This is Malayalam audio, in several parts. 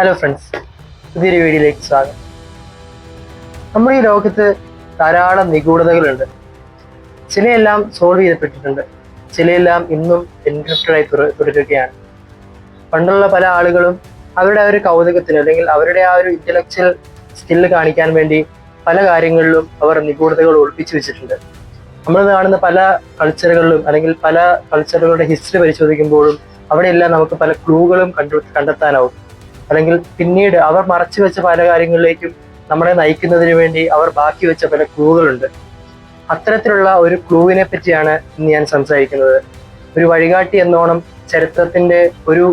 ഹലോ ഫ്രണ്ട്സ് പുതിയൊരു വീഡിയോയിലേക്ക് സ്വാഗതം. നമ്മുടെ ഈ ലോകത്ത് ധാരാളം നിഗൂഢതകളുണ്ട്. ചിലയെല്ലാം സോൾവ് ചെയ്യപ്പെട്ടിട്ടുണ്ട്. ചിലയെല്ലാം ഇന്നും എൻക്രിപ്റ്റഡായി തുടരുകയാണ് പണ്ടുള്ള പല ആളുകളും അവരുടെ ആ ഒരു കൗതുകത്തിന് അല്ലെങ്കിൽ അവരുടെ ആ ഒരു ഇന്റലക്ച്വൽ സ്കില്ല് കാണിക്കാൻ വേണ്ടി പല കാര്യങ്ങളിലും അവർ നിഗൂഢതകൾ ഒളിപ്പിച്ചു വെച്ചിട്ടുണ്ട്. നമ്മൾ കാണുന്ന പല കൾച്ചറുകളിലും അല്ലെങ്കിൽ പല കൾച്ചറുകളുടെ ഹിസ്റ്ററി പരിശോധിക്കുമ്പോഴും അവിടെയെല്ലാം നമുക്ക് പല ക്ലൂകളും കണ്ടു കണ്ടെത്താനാവും. അല്ലെങ്കിൽ പിന്നീട് അവർ മറച്ചു വെച്ച പല കാര്യങ്ങളിലേക്കും നമ്മളെ നയിക്കുന്നതിന് വേണ്ടി അവർ ബാക്കി വെച്ച പല ക്ലൂകളുണ്ട്. അത്തരത്തിലുള്ള ഒരു ക്ലൂവിനെ പറ്റിയാണ് ഇന്ന് ഞാൻ സംസാരിക്കുന്നത്. ഒരു വഴികാട്ടി എന്നോണം ചരിത്രത്തിന്റെ ഒരു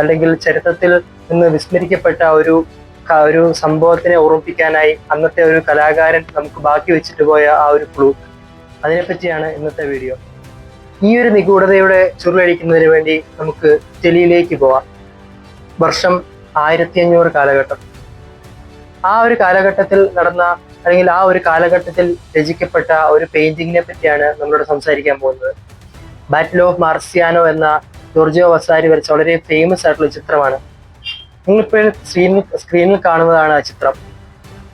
അല്ലെങ്കിൽ ചരിത്രത്തിൽ നിന്ന് വിസ്മരിക്കപ്പെട്ട ഒരു ഒരു സംഭവത്തിനെ ഓർമ്മിപ്പിക്കാനായി അന്നത്തെ ഒരു കലാകാരൻ നമുക്ക് ബാക്കി വെച്ചിട്ട് പോയ ആ ഒരു ക്ലൂ. അതിനെപ്പറ്റിയാണ് ഇന്നത്തെ വീഡിയോ. ഈ ഒരു നിഗൂഢതയുടെ ചുരുളഴിക്കുന്നതിന് വേണ്ടി നമുക്ക് ഇറ്റലിയിലേക്ക് പോവാം. വർഷം ആയിരത്തി അഞ്ഞൂറ് കാലഘട്ടം. ആ ഒരു കാലഘട്ടത്തിൽ നടന്ന അല്ലെങ്കിൽ ആ ഒരു കാലഘട്ടത്തിൽ രചിക്കപ്പെട്ട ഒരു പെയിന്റിങ്ങിനെ പറ്റിയാണ് നമ്മളോട് സംസാരിക്കാൻ പോകുന്നത്. ബാറ്റിൽ ഓഫ് മാർസിയാനോ എന്ന ജോർജിയോ വസാരി വരച്ച വളരെ ഫേമസ് ആയിട്ടുള്ള ചിത്രമാണ്. നിങ്ങളിപ്പോൾ സ്ക്രീനിൽ സ്ക്രീനിൽ കാണുന്നതാണ് ആ ചിത്രം.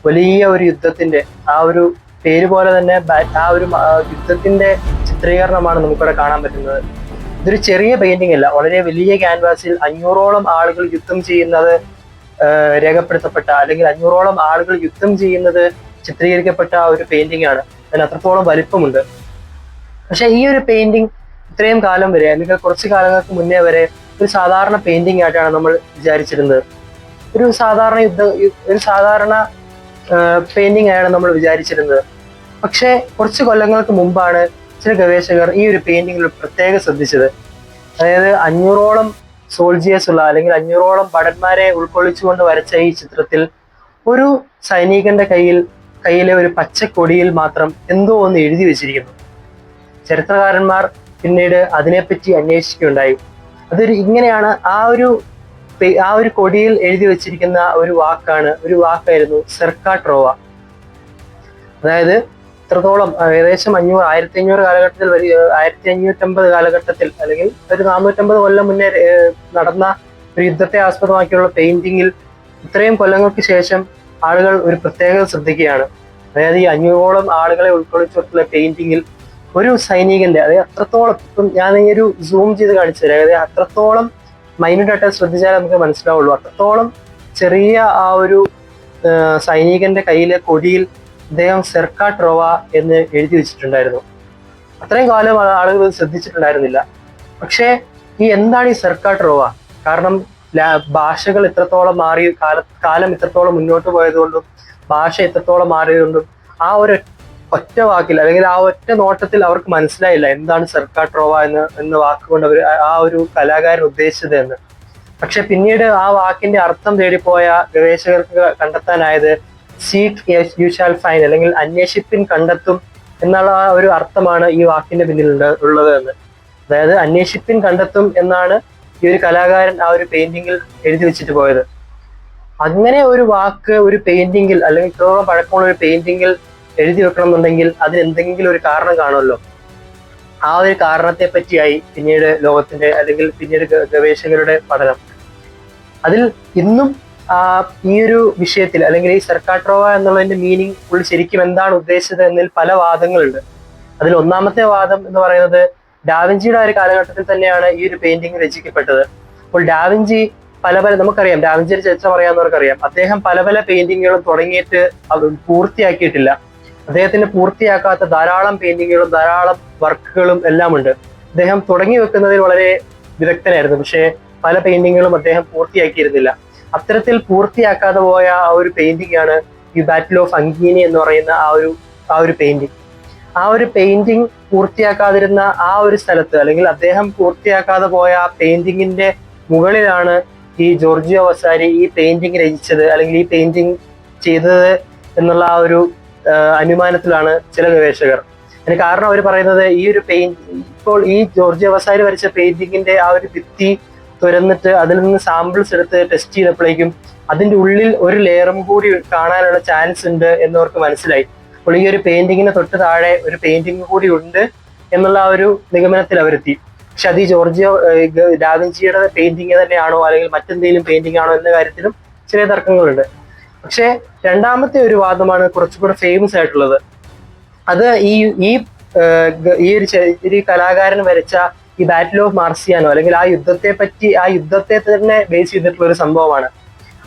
വലിയ ഒരു യുദ്ധത്തിന്റെ ആ ഒരു പേര് പോലെ തന്നെ ആ ഒരു യുദ്ധത്തിന്റെ ചിത്രീകരണമാണ് നമുക്കിവിടെ കാണാൻ പറ്റുന്നത്. ഇതൊരു ചെറിയ പെയിന്റിംഗ് അല്ല. വളരെ വലിയ ക്യാൻവാസിൽ അഞ്ഞൂറോളം ആളുകൾ യുദ്ധം ചെയ്യുന്നത് രേഖപ്പെടുത്തപ്പെട്ട അല്ലെങ്കിൽ അഞ്ഞൂറോളം ആളുകൾ യുദ്ധം ചെയ്യുന്നത് ചിത്രീകരിക്കപ്പെട്ട ഒരു പെയിന്റിംഗ് ആണ്. അതിന് അത്രത്തോളം വലിപ്പമുണ്ട്. പക്ഷെ ഈ ഒരു പെയിന്റിംഗ് ഇത്രയും കാലം വരെ അല്ലെങ്കിൽ കുറച്ച് കാലങ്ങൾക്ക് മുന്നേ വരെ ഒരു സാധാരണ പെയിന്റിംഗ് ആയിട്ടാണ് നമ്മൾ വിചാരിച്ചിരുന്നത്. ഒരു സാധാരണ യുദ്ധ ഒരു സാധാരണ പെയിന്റിംഗ് ആണ് നമ്മൾ വിചാരിച്ചിരുന്നത്. പക്ഷേ കുറച്ച് കൊല്ലങ്ങൾക്ക് മുമ്പാണ് ചില ഗവേഷകർ ഈ ഒരു പെയിന്റിങ്ങിൽ പ്രത്യേകം ശ്രദ്ധിച്ചത്. അതായത് അഞ്ഞൂറോളം സോൾജിയേഴ്സ് ഉള്ള അല്ലെങ്കിൽ അഞ്ഞൂറോളം ഭടന്മാരെ ഉൾക്കൊള്ളിച്ചുകൊണ്ട് വരച്ച ഈ ചിത്രത്തിൽ ഒരു സൈനികന്റെ കയ്യിൽ കയ്യിലെ ഒരു പച്ചക്കൊടിയിൽ മാത്രം എന്തോ ഒന്ന് എഴുതി വെച്ചിരിക്കുന്നു. ചരിത്രകാരന്മാർ പിന്നീട് അതിനെപ്പറ്റി അന്വേഷിക്കുകയുണ്ടായി. അതൊരു ഇങ്ങനെയാണ് ആ ഒരു ആ ഒരു കൊടിയിൽ എഴുതി വെച്ചിരിക്കുന്ന ഒരു വാക്കാണ് ഒരു വാക്കായിരുന്നു സെർക്കാട്രോവ. അതായത് ഇത്രത്തോളം ഏകദേശം അഞ്ഞൂറ് ആയിരത്തി അഞ്ഞൂറ് കാലഘട്ടത്തിൽ ആയിരത്തി അഞ്ഞൂറ്റമ്പത് കാലഘട്ടത്തിൽ അല്ലെങ്കിൽ ഒരു നാനൂറ്റമ്പത് കൊല്ലം മുന്നേ നടന്ന ഒരു യുദ്ധത്തെ ആസ്പദമാക്കിയുള്ള പെയിന്റിങ്ങിൽ ഇത്രയും കൊല്ലങ്ങൾക്ക് ശേഷം ആളുകൾ ഒരു പ്രത്യേകത ശ്രദ്ധിക്കുകയാണ്. അതായത് ഈ അഞ്ഞൂറോളം ആളുകളെ ഉൾക്കൊള്ളിച്ചുള്ള പെയിന്റിങ്ങിൽ ഒരു സൈനികന്റെ അതായത് അത്രത്തോളം ഇപ്പം ഞാൻ ഈ ഒരു സൂം ചെയ്ത് കാണിച്ചു തരാം. അതായത് അത്രത്തോളം മൈന്യൂട്ട് ആയിട്ട് ശ്രദ്ധിച്ചാൽ നമുക്ക് മനസ്സിലാവുള്ളൂ. അത്രത്തോളം ചെറിയ ആ ഒരു സൈനികന്റെ കയ്യിലെ കൊടിയിൽ അദ്ദേഹം സെർക്ക ട്രോവ എന്ന് എഴുതി വെച്ചിട്ടുണ്ടായിരുന്നു. അത്രയും കാലം ആളുകൾ ശ്രദ്ധിച്ചിട്ടുണ്ടായിരുന്നില്ല. പക്ഷേ ഈ എന്താണ് ഈ സെർക്ക ട്രോവ? കാരണം ഭാഷകൾ ഇത്രത്തോളം മാറി കാല കാലം ഇത്രത്തോളം മുന്നോട്ട് പോയതുകൊണ്ടും ഭാഷ ഇത്രത്തോളം മാറിയതുകൊണ്ടും ആ ഒരു ഒറ്റ വാക്കിൽ അല്ലെങ്കിൽ ആ ഒറ്റ നോട്ടത്തിൽ അവർക്ക് മനസ്സിലായില്ല എന്താണ് സർക്കാർ ട്രോവ എന്ന് എന്ന വാക്കുകൊണ്ട് അവർ ആ ഒരു കലാകാരൻ ഉദ്ദേശിച്ചത് എന്ന്. പക്ഷെ പിന്നീട് ആ വാക്കിന്റെ അർത്ഥം തേടിപ്പോയ ഗവേഷകർക്ക് കണ്ടെത്താനായത് സീക്ക് യു ഷാൽ ഫൈൻ അല്ലെങ്കിൽ അന്വേഷിപ്പിൻ കണ്ടെത്തും എന്നുള്ള ആ ഒരു അർത്ഥമാണ് ഈ വാക്കിന്റെ പിന്നിൽ ഉള്ളത് എന്ന്. അതായത് അന്വേഷിപ്പിൻ കണ്ടെത്തും എന്നാണ് ഈ ഒരു കലാകാരൻ ആ ഒരു പെയിന്റിങ്ങിൽ എഴുതി വെച്ചിട്ട് പോയത്. അങ്ങനെ ഒരു വാക്ക് ഒരു പെയിന്റിങ്ങിൽ അല്ലെങ്കിൽ ഇത്രത്തോളം പഴക്കമുള്ള ഒരു പെയിന്റിങ്ങിൽ എഴുതി വെക്കണം എന്നുണ്ടെങ്കിൽ അതിന് എന്തെങ്കിലും ഒരു കാരണം കാണുമല്ലോ. ആ ഒരു കാരണത്തെ പറ്റിയായി പിന്നീട് ലോകത്തിന്റെ അല്ലെങ്കിൽ പിന്നീട് ഗവേഷകരുടെ പഠനം. അതിൽ ഇന്നും ഈ ഒരു വിഷയത്തിൽ അല്ലെങ്കിൽ ഈ സർക്കാട്രോവ എന്നുള്ളതിന്റെ മീനിങ് പുള്ളി ശരിക്കും എന്താണ് ഉദ്ദേശിച്ചത് എന്നതിൽ പല വാദങ്ങളുണ്ട്. അതിൽ ഒന്നാമത്തെ വാദം എന്ന് പറയുന്നത് ഡാവിഞ്ചിയുടെ ഒരു കാലഘട്ടത്തിൽ തന്നെയാണ് ഈ ഒരു പെയിന്റിംഗ് രചിക്കപ്പെട്ടത്. അപ്പോൾ ഡാവിഞ്ചി പല പല നമുക്കറിയാം ഡാവിഞ്ചിയുടെ ചരിത്രം അറിയാവുന്നവർക്കറിയാം. അദ്ദേഹം പല പല പെയിന്റിങ്ങുകളും തുടങ്ങിയിട്ട് അത് പൂർത്തിയാക്കിയിട്ടില്ല. അദ്ദേഹത്തിന് പൂർത്തിയാക്കാത്ത ധാരാളം പെയിന്റിങ്ങുകളും ധാരാളം വർക്കുകളും എല്ലാം ഉണ്ട് അദ്ദേഹം തുടങ്ങി വെക്കുന്നതിൽ വളരെ വിദഗ്ധനായിരുന്നു. പക്ഷേ പല പെയിന്റിങ്ങുകളും അദ്ദേഹം പൂർത്തിയാക്കിയിരുന്നില്ല. അത്തരത്തിൽ പൂർത്തിയാക്കാതെ പോയ ആ ഒരു പെയിന്റിംഗ് ആണ് ഈ ബാറ്റിൽ ഓഫ് അങ്കീനി എന്ന് പറയുന്ന ആ ഒരു ആ ഒരു പെയിന്റിംഗ് ആ ഒരു പെയിന്റിംഗ് പൂർത്തിയാക്കാതിരുന്ന ആ ഒരു സ്ഥലത്ത് അല്ലെങ്കിൽ അദ്ദേഹം പൂർത്തിയാക്കാതെ പോയ ആ പെയിന്റിങ്ങിന്റെ മുകളിലാണ് ഈ ജോർജിയോ വസാരി ഈ പെയിന്റിംഗ് രചിച്ചത് അല്ലെങ്കിൽ ഈ പെയിന്റിംഗ് ചെയ്തത് എന്നുള്ള ആ ഒരു അനുമാനത്തിലാണ് ചില ഗവേഷകർ. അതിന് കാരണം അവർ പറയുന്നത് ഈ ഒരു പെയിന്റ് ഇപ്പോൾ ഈ ജോർജിയോ വസാരി വരച്ച പെയിന്റിങ്ങിന്റെ ആ ഒരു ഭിത്തി തുരന്നിട്ട് അതിൽ നിന്ന് സാമ്പിൾസ് എടുത്ത് ടെസ്റ്റ് ചെയ്തപ്പോഴേക്കും അതിന്റെ ഉള്ളിൽ ഒരു ലെയറും കൂടി കാണാനുള്ള ചാൻസ് ഉണ്ട് എന്നവർക്ക് മനസ്സിലായി. അപ്പോൾ ഈ ഒരു പെയിന്റിങ്ങിന് തൊട്ട് താഴെ ഒരു പെയിന്റിംഗ് കൂടി ഉണ്ട് എന്നുള്ള ആ ഒരു നിഗമനത്തിൽ അവരെത്തി. പക്ഷെ അത് ഈ ജോർജിയോ ഡാവിഞ്ചിയുടെ പെയിന്റിങ് തന്നെയാണോ അല്ലെങ്കിൽ മറ്റെന്തെങ്കിലും പെയിന്റിംഗ് ആണോ എന്ന കാര്യത്തിലും ചെറിയ തർക്കങ്ങളുണ്ട്. പക്ഷേ രണ്ടാമത്തെ ഒരു വാദമാണ് കുറച്ചുകൂടെ ഫേമസ് ആയിട്ടുള്ളത്. അത് ഈ ഈ ഈ ഒരു കലാകാരൻ വരച്ച ഈ ബാറ്റിൽ ഓഫ് മാർസിയാനോ അല്ലെങ്കിൽ ആ യുദ്ധത്തെ പറ്റി ആ യുദ്ധത്തെ തന്നെ ബേസ് ചെയ്തിട്ടുള്ള ഒരു സംഭവമാണ്.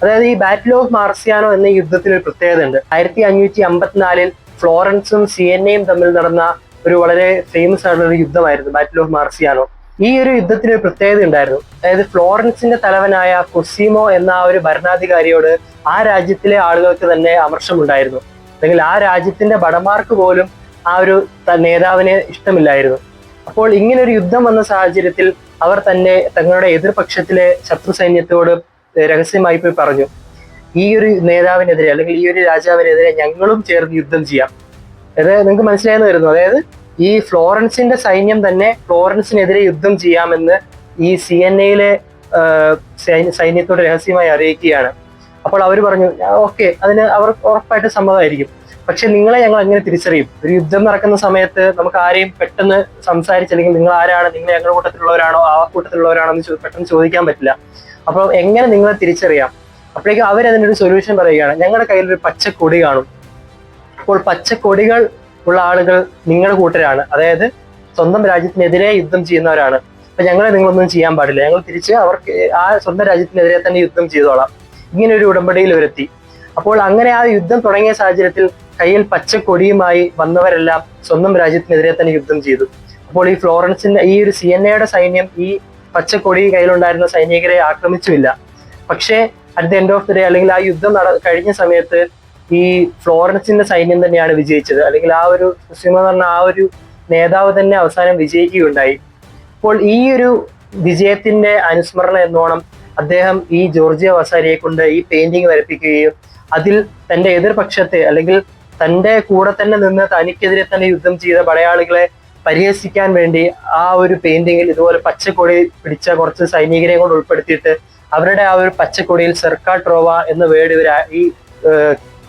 അതായത് ഈ ബാറ്റിൽ ഓഫ് മാർസിയാനോ എന്ന യുദ്ധത്തിൽ ഒരു പ്രത്യേകത ഉണ്ട്. ആയിരത്തി അഞ്ഞൂറ്റി അമ്പത്തിനാലിൽ ഫ്ലോറൻസും സിയന്നയും തമ്മിൽ നടന്ന ഒരു വളരെ ഫേമസ് ആയിട്ടുള്ള ഒരു യുദ്ധമായിരുന്നു ബാറ്റിൽ ഓഫ് മാർസിയാനോ ഈ ഒരു യുദ്ധത്തിന് ഒരു പ്രത്യേകത ഉണ്ടായിരുന്നു. അതായത് ഫ്ലോറൻസിന്റെ തലവനായ കൊസീമോ എന്ന ആ ഒരു ഭരണാധികാരിയോട് ആ രാജ്യത്തിലെ ആളുകൾക്ക് തന്നെ അമർഷമുണ്ടായിരുന്നു. അല്ലെങ്കിൽ ആ രാജ്യത്തിന്റെ ഭടന്മാർക്ക് പോലും ആ ഒരു നേതാവിനെ ഇഷ്ടമില്ലായിരുന്നു. അപ്പോൾ ഇങ്ങനെ ഒരു യുദ്ധം വന്ന സാഹചര്യത്തിൽ അവർ തന്നെ തങ്ങളുടെ എതിർപക്ഷത്തിലെ ശത്രു സൈന്യത്തോട് രഹസ്യമായി പോയി പറഞ്ഞു ഈ ഒരു നേതാവിനെതിരെ അല്ലെങ്കിൽ ഈ ഒരു രാജാവിനെതിരെ ഞങ്ങളും ചേർന്ന് യുദ്ധം ചെയ്യാം. അതായത് നിങ്ങൾക്ക് മനസ്സിലായെന്ന് വരുന്നു. അതായത് ഈ ഫ്ലോറൻസിന്റെ സൈന്യം തന്നെ ഫ്ലോറൻസിനെതിരെ യുദ്ധം ചെയ്യാമെന്ന് ഈ സി എൻ എയിലെ സൈന്യത്തോട് രഹസ്യമായി അറിയിക്കുകയാണ്. അപ്പോൾ അവർ പറഞ്ഞു ഓക്കെ അതിന് അവർ ഉറപ്പായിട്ട് സമ്മതമായിരിക്കും. പക്ഷെ നിങ്ങളെ ഞങ്ങൾ എങ്ങനെ തിരിച്ചറിയും. ഒരു യുദ്ധം നടക്കുന്ന സമയത്ത് നമുക്ക് ആരെയും പെട്ടെന്ന് സംസാരിച്ചല്ലെങ്കിൽ നിങ്ങൾ ആരാണ് നിങ്ങൾ ഞങ്ങളുടെ കൂട്ടത്തിലുള്ളവരാണോ ആ കൂട്ടത്തിലുള്ളവരാണോ എന്ന് പെട്ടെന്ന് ചോദിക്കാൻ പറ്റില്ല. അപ്പോൾ എങ്ങനെ നിങ്ങളെ തിരിച്ചറിയാം? അപ്പോഴേക്കും അവരതിനൊരു സൊല്യൂഷൻ പറയുകയാണ്. ഞങ്ങളുടെ കയ്യിൽ ഒരു പച്ചക്കൊടി കൊടി കാണും. അപ്പോൾ പച്ചക്കൊടികൾ ഉള്ള ആളുകൾ നിങ്ങളുടെ കൂട്ടരാണ്. അതായത് സ്വന്തം രാജ്യത്തിനെതിരെ യുദ്ധം ചെയ്യുന്നവരാണ്. അപ്പൊ ഞങ്ങളെ നിങ്ങളൊന്നും ചെയ്യാൻ പാടില്ല. ഞങ്ങൾ തിരിച്ച് അവർക്ക് ആ സ്വന്തം രാജ്യത്തിനെതിരെ തന്നെ യുദ്ധം ചെയ്തോളാം. ഇങ്ങനെ ഒരു ഉടമ്പടിയിൽ വരുത്തി അപ്പോൾ അങ്ങനെ ആ യുദ്ധം തുടങ്ങിയ സാഹചര്യത്തിൽ കയ്യിൽ പച്ചക്കൊടിയുമായി വന്നവരെല്ലാം സ്വന്തം രാജ്യത്തിനെതിരെ തന്നെ യുദ്ധം ചെയ്തു. അപ്പോൾ ഈ ഫ്ലോറൻസിന്റെ ഈ ഒരു സി എൻ എയുടെ സൈന്യം ഈ പച്ചക്കൊടി കയ്യിലുണ്ടായിരുന്ന സൈനികരെ ആക്രമിച്ചുമില്ല. പക്ഷേ at the end of the day അല്ലെങ്കിൽ ആ യുദ്ധം നട കഴിഞ്ഞ സമയത്ത് ഈ ഫ്ലോറൻസിന്റെ സൈന്യം തന്നെയാണ് വിജയിച്ചത്. അല്ലെങ്കിൽ ആ ഒരു സുസിമ എന്ന് പറഞ്ഞ ആ ഒരു നേതാവ് തന്നെ അവസാനം വിജയിക്കുകയുണ്ടായി. അപ്പോൾ ഈ ഒരു വിജയത്തിന്റെ അനുസ്മരണം എന്നോണം അദ്ദേഹം ഈ ജോർജിയ വസാരിയെ കൊണ്ട് ഈ പെയിന്റിംഗ് വരപ്പിക്കുകയും അതിൽ തന്റെ എതിർപക്ഷത്തെ അല്ലെങ്കിൽ തന്റെ കൂടെ തന്നെ നിന്ന് തനിക്കെതിരെ തന്നെ യുദ്ധം ചെയ്ത പടയാളികളെ പരിഹസിക്കാൻ വേണ്ടി ആ ഒരു പെയിന്റിങ്ങിൽ ഇതുപോലെ പച്ചക്കൊടി പിടിച്ച കുറച്ച് സൈനികരെ കൊണ്ട് ഉൾപ്പെടുത്തിയിട്ട് അവരുടെ ആ ഒരു പച്ചക്കൊടിയിൽ സെർക്കാ ട്രോവ എന്ന വേർഡ് ഇവർ ഈ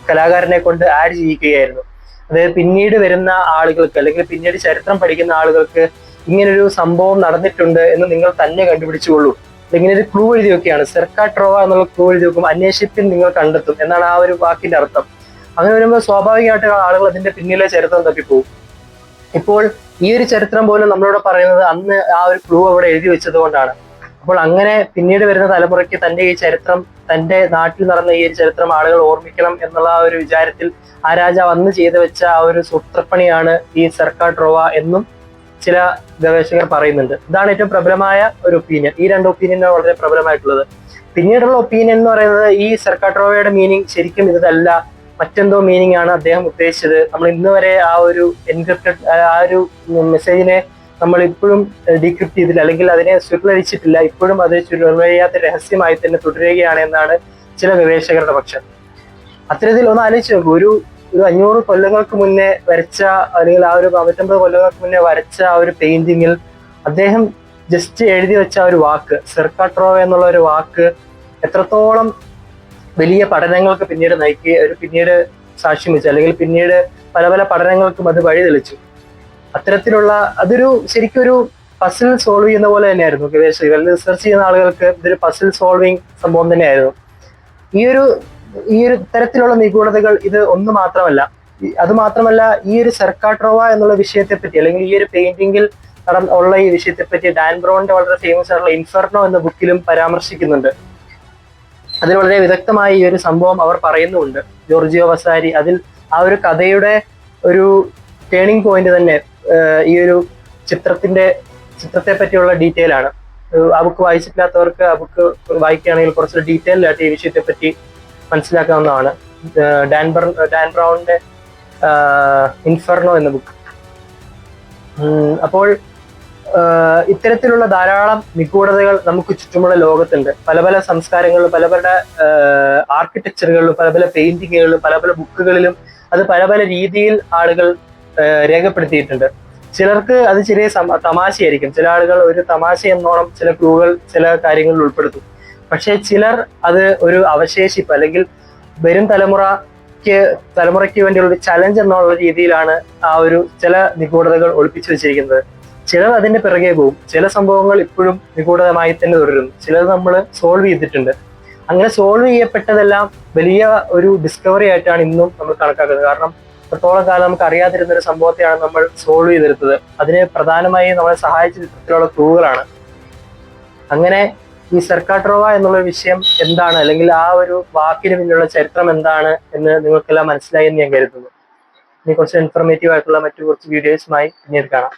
കലാകാരനെ കൊണ്ട് ആഡ് ചെയ്യിക്കുകയായിരുന്നു അതായത് പിന്നീട് വരുന്ന ആളുകൾക്ക് അല്ലെങ്കിൽ പിന്നീട് ചരിത്രം പഠിക്കുന്ന ആളുകൾക്ക് ഇങ്ങനൊരു സംഭവം നടന്നിട്ടുണ്ട് എന്ന് നിങ്ങൾ തന്നെ കണ്ടുപിടിച്ചുകൊള്ളൂ ഇങ്ങനെ ഒരു ക്ലൂ എഴുതി വെക്കുകയാണ്. സെർക്കാ ട്രോവ എന്നുള്ള ക്ലൂ എഴുതി വെക്കും അന്വേഷിപ്പിൽ നിങ്ങൾ കണ്ടെത്തും എന്നാണ് ആ ഒരു വാക്കിന്റെ അർത്ഥം. അങ്ങനെ വരുമ്പോൾ സ്വാഭാവികമായിട്ട് ആളുകൾ അതിന്റെ പിന്നിലെ ചരിത്രം തപ്പിപ്പോകും ഇപ്പോൾ ഈ ഒരു ചരിത്രം പോലും നമ്മളോട് പറയുന്നത് അന്ന് ആ ഒരു ക്ലൂ അവിടെ എഴുതി വെച്ചത് കൊണ്ടാണ്. അപ്പോൾ അങ്ങനെ പിന്നീട് വരുന്ന തലമുറയ്ക്ക് തന്റെ ഈ ചരിത്രം തന്റെ നാട്ടിൽ നടന്ന ഈ ഒരു ചരിത്രം ആളുകൾ ഓർമ്മിക്കണം എന്നുള്ള ആ ഒരു വിചാരത്തിൽ ആ രാജാവ് അന്ന് ചെയ്തു വെച്ച ആ ഒരു സൂത്രപ്പണിയാണ് ഈ സർക്കാർ ട്രോവ എന്നും ചില ഗവേഷകർ പറയുന്നുണ്ട്. ഇതാണ് ഏറ്റവും പ്രബലമായ ഒരു ഒപ്പീനിയൻ ഈ രണ്ട് ഒപ്പീനിയനാണ് വളരെ പ്രബലമായിട്ടുള്ളത്. പിന്നീടുള്ള ഒപ്പീനിയൻ എന്ന് പറയുന്നത് ഈ സർക്കാർ ട്രോവയുടെ മീനിങ് ശരിക്കും ഇതല്ല. മറ്റെന്തോ മീനിങ് ആണ് അദ്ദേഹം ഉദ്ദേശിച്ചത്. നമ്മൾ ഇന്ന് വരെ ആ ഒരു എൻക്രിപ്റ്റഡ് ആ ഒരു മെസ്സേജിനെ നമ്മൾ ഇപ്പോഴും ഡീക്രിപ്റ്റ് ചെയ്തില്ല. അല്ലെങ്കിൽ അതിനെ ചുരുളരിച്ചിട്ടില്ല ഇപ്പോഴും അത് ചുരുളഴിയാത്ത രഹസ്യമായി തന്നെ തുടരുകയാണ് എന്നാണ് ചില ഗവേഷകരുടെ പക്ഷം. അത്തരത്തിൽ ഒന്ന് ആലോചിച്ച് നോക്കൂ. ഒരു ഒരു അഞ്ഞൂറ് കൊല്ലങ്ങൾക്ക് മുന്നേ വരച്ച അല്ലെങ്കിൽ ആ ഒരു നൂറ്റമ്പത് കൊല്ലങ്ങൾക്ക് മുന്നേ വരച്ച ആ ഒരു പെയിന്റിങ്ങിൽ അദ്ദേഹം ജസ്റ്റ് എഴുതി വെച്ച ഒരു വാക്ക് സെർക്കാട്രോവ എന്നുള്ള ഒരു വാക്ക് എത്രത്തോളം വലിയ പഠനങ്ങൾക്ക് പിന്നീട് നയിക്കുക ഒരു പിന്നീട് സാക്ഷ്യം വെച്ചു അല്ലെങ്കിൽ പിന്നീട് പല പല പഠനങ്ങൾക്കും അത് വഴി തെളിച്ചു അത്തരത്തിലുള്ള അതൊരു ശരിക്കും ഒരു പസിൽ സോൾവ് ചെയ്യുന്ന പോലെ തന്നെയായിരുന്നു. ഗവേഷകർ റിസർച്ച് ചെയ്യുന്ന ആളുകൾക്ക് ഇതൊരു പസിൽ സോൾവിങ് സംഭവം തന്നെയായിരുന്നു. ഈ ഒരു ഈ ഒരു തരത്തിലുള്ള നിഗൂഢതകൾ ഇത് ഒന്ന് മാത്രമല്ല. അത് മാത്രമല്ല ഈ ഒരു സെർക്കാട്രോവ എന്നുള്ള വിഷയത്തെ പറ്റി അല്ലെങ്കിൽ ഈ ഒരു പെയിന്റിംഗിൽ നടന്ന ഉള്ള ഈ വിഷയത്തെ പറ്റി ഡാൻ ബ്രോണിന്റെ വളരെ ഫേമസ് ആയിട്ടുള്ള ഇൻഫെർണോ എന്ന ബുക്കിലും പരാമർശിക്കുന്നുണ്ട്. അതിൽ വളരെ വിദഗ്ധമായി ഈ ഒരു സംഭവം അവർ പറയുന്നുമുണ്ട്. ജോർജിയോ വസാരി അതിൽ ആ ഒരു കഥയുടെ ഒരു ടേണിംഗ് പോയിന്റ് തന്നെ ഈ ഒരു ചിത്രത്തിന്റെ ചിത്രത്തെ പറ്റിയുള്ള ഡീറ്റെയിൽ ആണ്. ആ ബുക്ക് വായിച്ചിട്ടില്ലാത്തവർക്ക് ആ ബുക്ക് വായിക്കുകയാണെങ്കിൽ കുറച്ച് ഡീറ്റെയിൽ ആയിട്ട് ഈ വിഷയത്തെ പറ്റി മനസ്സിലാക്കാവുന്നതാണ്. ഡാൻബർ ഡാൻ ബ്ര ഡാൻ ബ്രൗണിന്റെ ഇൻഫെർണോ എന്ന ബുക്ക് അപ്പോൾ ഇത്തരത്തിലുള്ള ധാരാളം നിഗൂഢതകൾ നമുക്ക് ചുറ്റുമുള്ള ലോകത്തുണ്ട്. പല പല സംസ്കാരങ്ങളിലും പല പല ആർക്കിടെക്ചറുകളിലും പല പല പെയിന്റിങ്ങുകളിലും പല പല ബുക്കുകളിലും അത് പല പല രീതിയിൽ ആളുകൾ രേഖപ്പെടുത്തിയിട്ടുണ്ട്. ചിലർക്ക് അത് ചെറിയ തമാശയായിരിക്കും. ചില ആളുകൾ ഒരു തമാശ എന്നോണം ചില ക്ലൂകൾ ചില കാര്യങ്ങളിൽ ഉൾപ്പെടുത്തും. പക്ഷേ ചിലർ അത് ഒരു അവശേഷിപ്പ് അല്ലെങ്കിൽ വരും തലമുറയ്ക്ക് തലമുറയ്ക്ക് വേണ്ടിയുള്ള ഒരു ചലഞ്ച് എന്നുള്ള രീതിയിലാണ് ആ ഒരു ചില നിഗൂഢതകൾ ഒളിപ്പിച്ചു വെച്ചിരിക്കുന്നത്. ചിലർ അതിന്റെ പിറകെ പോകും. ചില സംഭവങ്ങൾ ഇപ്പോഴും നിഗൂഢമായി തന്നെ തുടരുന്നു ചിലത് നമ്മൾ സോൾവ് ചെയ്തിട്ടുണ്ട്. അങ്ങനെ സോൾവ് ചെയ്യപ്പെട്ടതെല്ലാം വലിയ ഒരു ഡിസ്കവറി ആയിട്ടാണ് ഇന്നും നമ്മൾ കണക്കാക്കുന്നത്. കാരണം അത്രത്തോളം കാലം നമുക്ക് അറിയാതിരുന്ന ഒരു സംഭവത്തെയാണ് നമ്മൾ സോൾവ് ചെയ്തെടുത്തത്. അതിന് പ്രധാനമായും നമ്മളെ സഹായിച്ച ഇത്തരത്തിലുള്ള അങ്ങനെ ഈ സർക്കാട്രോവ എന്നുള്ള വിഷയം എന്താണ്? അല്ലെങ്കിൽ ആ ഒരു വാക്കിന് പിന്നിലുള്ള ചരിത്രം എന്താണ് എന്ന് നിങ്ങൾക്കെല്ലാം മനസ്സിലായി എന്ന് ഞാൻ കരുതുന്നു. ഇനി കുറച്ച് ഇൻഫർമേറ്റീവ് ആയിട്ടുള്ള മറ്റു കുറച്ച് വീഡിയോസുമായി പിന്നീട് കാണാം.